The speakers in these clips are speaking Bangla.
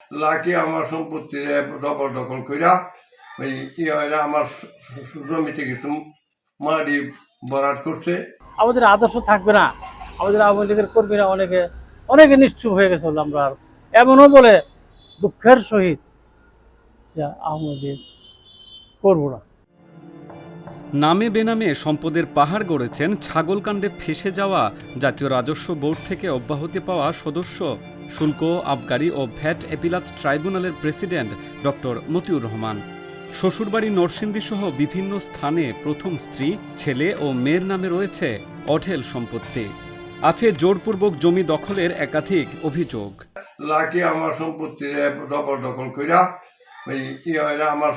লাকি আমার সম্পত্তি জবরদখল কইরা ওই ইয়ে আমার জমিতে কিছু মাটি বরাট করছে। আমাদের আদর্শ থাকবে না। আমাদের আওয়ামী লীগের কর্মীরা অনেকে অনেকে নিশ্চুপ হয়ে গেছে বলে আমরা আর এমনও বলে দুঃখের সহিত যে আওয়ামী লীগ করব না। নামে বেনামে সম্পদের পাহাড় গড়েছেন ছাগলকাণ্ডে ফেসে যাওয়া জাতীয় রাজস্ব বোর্ড থেকে অব্যাহতি পাওয়া সদস্য শুল্ক আবগারি ও ভ্যাট এপিলাত ট্রাইব্যুনালের প্রেসিডেন্ট ডক্টর মতিউর রহমান। শ্বশুরবাড়ি নরসিংদী সহ বিভিন্ন স্থানে প্রথম স্ত্রী, ছেলে ও মেয়ের নামে রয়েছে অঢেল সম্পত্তি। আছে জোরপূর্বক জমি দখলের একাধিক অভিযোগ। লাকি আমার সম্পত্তি জবরদখল কইরা ওই আমার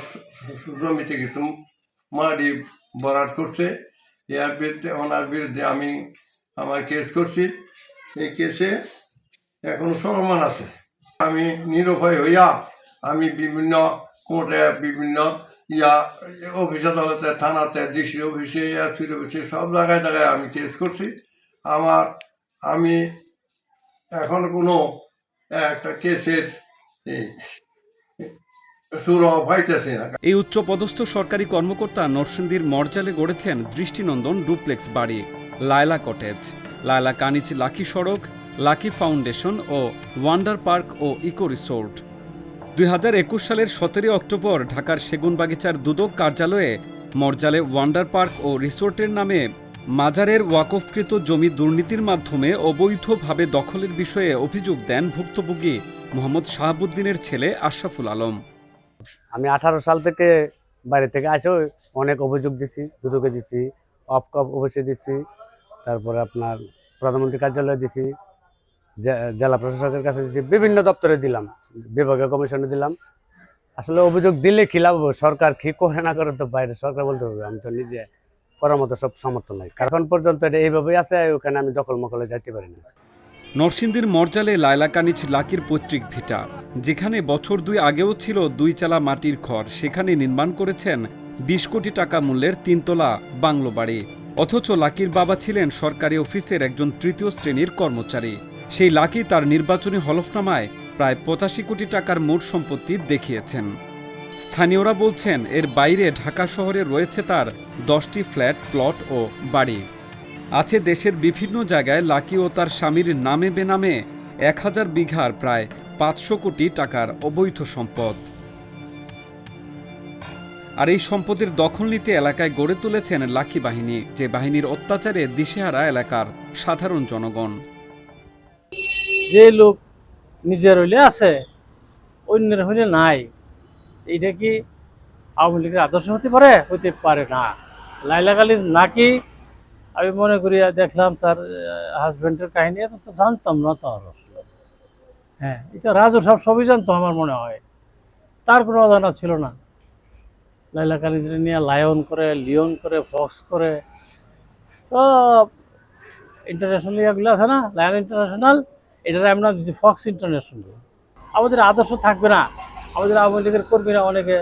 জমিতে কিছু মাটি বরাট করছে। এর বিরুদ্ধে, ওনার বিরুদ্ধে আমি আমার কেস করছি। এই কেসে এখনও চলমান আছে। আমি নিরুপায় হইয়া আমি বিভিন্ন কোর্টে বিভিন্ন ইয়া অফিস আদালতে থানাতে ডিসি অফিসে এসপির অফিসে সব জায়গায় জায়গায় আমি কেস করছি। আমার আমি এখন কোনো একটা কেসের এই, এই উচ্চপদস্থ সরকারি কর্মকর্তা নরসিংদীর মর্যালে গড়েছেন দৃষ্টিনন্দন ডুপ্লেক্স বাড়ি লায়লা কটেজ। লায়লা কানিচ লাকি সড়ক, লাকি ফাউন্ডেশন ও ওয়ান্ডার পার্ক ও ইকো রিসোর্ট। দুই হাজার একুশ সালের সতেরোই অক্টোবর ঢাকার সেগুনবাগিচার দুদক কার্যালয়ে মর্যালে ওয়ান্ডার পার্ক ও রিসোর্টের নামে মাজারের ওয়াকফকৃত জমি দুর্নীতির মাধ্যমে অবৈধভাবে দখলের বিষয়ে অভিযোগ দেন ভুক্তভোগী মোহাম্মদ শাহাবুদ্দিনের ছেলে আশরাফুল আলম। আমি আঠারো সাল থেকে বাইরে থেকে আসেও অনেক অভিযোগ দিছি, দুদকে দিছি অফ কপ অফিসে দিছি তারপরে আপনার প্রধানমন্ত্রী কার্যালয়ে দিছি জেলা প্রশাসকের কাছে দিছি, বিভিন্ন দপ্তরে দিলাম, বিভাগীয় কমিশনে দিলাম। আসলে অভিযোগ দিলে কি লাভ? সরকার কি করে না করে তো বাইরে সরকার বলতে হবে, আমি তো নিজে করার মতো সব সমর্থন নাই। কারণ পর্যন্ত এটা এইভাবেই আছে, ওখানে আমি দখল মকলে যাইতে পারি না। নরসিংদীর মর্যালে লায়লা কানিচ লাকির পৈতৃক ভিটা, যেখানে বছর দুই আগেও ছিল দুই চালা মাটির ঘর সেখানে নির্মাণ করেছেন বিশ কোটি টাকা মূল্যের তিনতলা বাংলো বাড়ি। অথচ লাকির বাবা ছিলেন সরকারি অফিসের একজন তৃতীয় শ্রেণির কর্মচারী। সেই লাকি তার নির্বাচনী হলফনামায় প্রায় পঁচাশি কোটি টাকার মোট সম্পত্তি দেখিয়েছেন। স্থানীয়রা বলছেন, এর বাইরে ঢাকা শহরে রয়েছে তার দশটি ফ্ল্যাট, প্লট ও বাড়ি। আছে দেশের বিভিন্ন জায়গায় লাকি ও তার স্বামীর নামে বেনামে এক হাজার বিঘার প্রায় পাঁচশো কোটি টাকার অবৈধ সম্পদ। আর এই সম্পদের দখল নিতে এলাকায় গড়ে তুলেছেন লাকি বাহিনী, যে বাহিনীর অত্যাচারে দিশেহারা এলাকার সাধারণ জনগণ। যে লোক নিজের হইলে আছে, অন্যের হইলে নাই, এইটা কি আওয়ামী লীগের আদর্শ হতে পারে? হতে পারে না। লাইলা গালি নাকি, আমি মনে করি, দেখলাম তার হাজবেন্ডের কাহিনী এত তো জানতাম না তো হ্যাঁ এটা রাজু সব, সবই জানতো আমার মনে হয়। তার কোনো অজানা ছিল না। লাইলা কালিদের নিয়ে লায়ন করে লিওন করে, ফক্স করে। তো ইন্টারন্যাশনাল এগুলো আছে না? লায়ন ইন্টারন্যাশনাল এটার আমরা দিচ্ছি ফক্স ইন্টারন্যাশনাল আমাদের আদর্শ থাকবে না। আমাদের আওয়ামী লীগের কর্মীরা অনেকে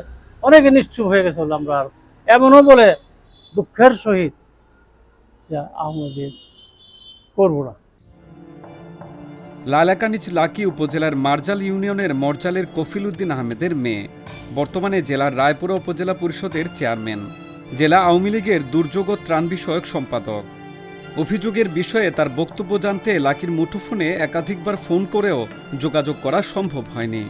অনেকে নিশ্চুপ হয়ে গেছে আমরা আর এমনও বলে দুঃখের সহিত যে আওয়ামী লীগ করব না। লালাকানিচ লাকি উপজেলার মার্জাল ইউনিয়নের মর্জালের কফিল উদ্দিন আহমেদের মেয়ে। বর্তমানে জেলার রায়পুরা উপজেলা পরিষদের চেয়ারম্যান। জেলা আওয়ামী লীগের দুর্যোগ ও ত্রাণ বিষয়ক সম্পাদক। অভিযোগের বিষয়ে তার বক্তব্য জানতে লাকির মুঠোফোনে একাধিকবার ফোন করেও যোগাযোগ করা সম্ভব হয়নি।